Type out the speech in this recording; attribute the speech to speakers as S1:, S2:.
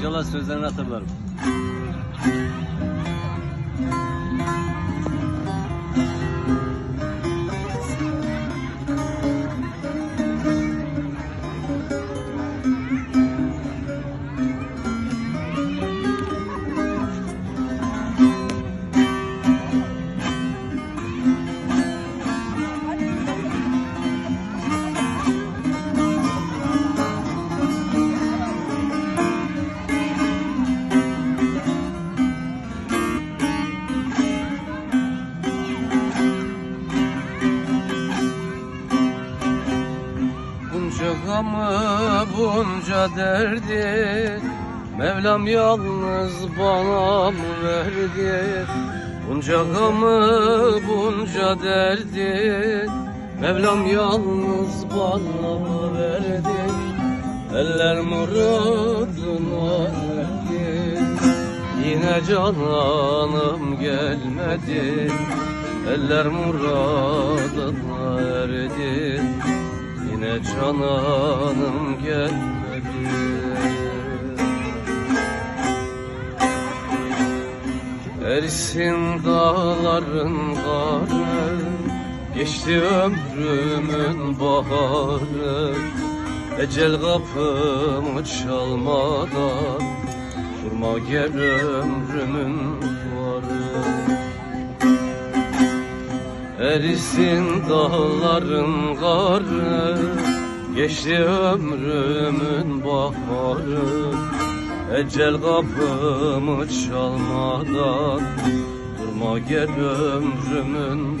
S1: İnşallah sözlerini hatırlarım.
S2: Bunca gamı bunca derdi Mevlam yalnız bana mı verdi? Bunca gamı bunca derdi Mevlam yalnız bana mı verdi? Eller muradına erdi Yine cananım gelmedi. Eller Yine cananım gelmedi Erisin dağların karı Geçti ömrümün baharı. Ecel kapımı çalmadan Vurma gel ömrümün varı Erisin dağların karı Geçti ömrümün baharı. Ecel kapımı çalmadan Durma gel ömrümün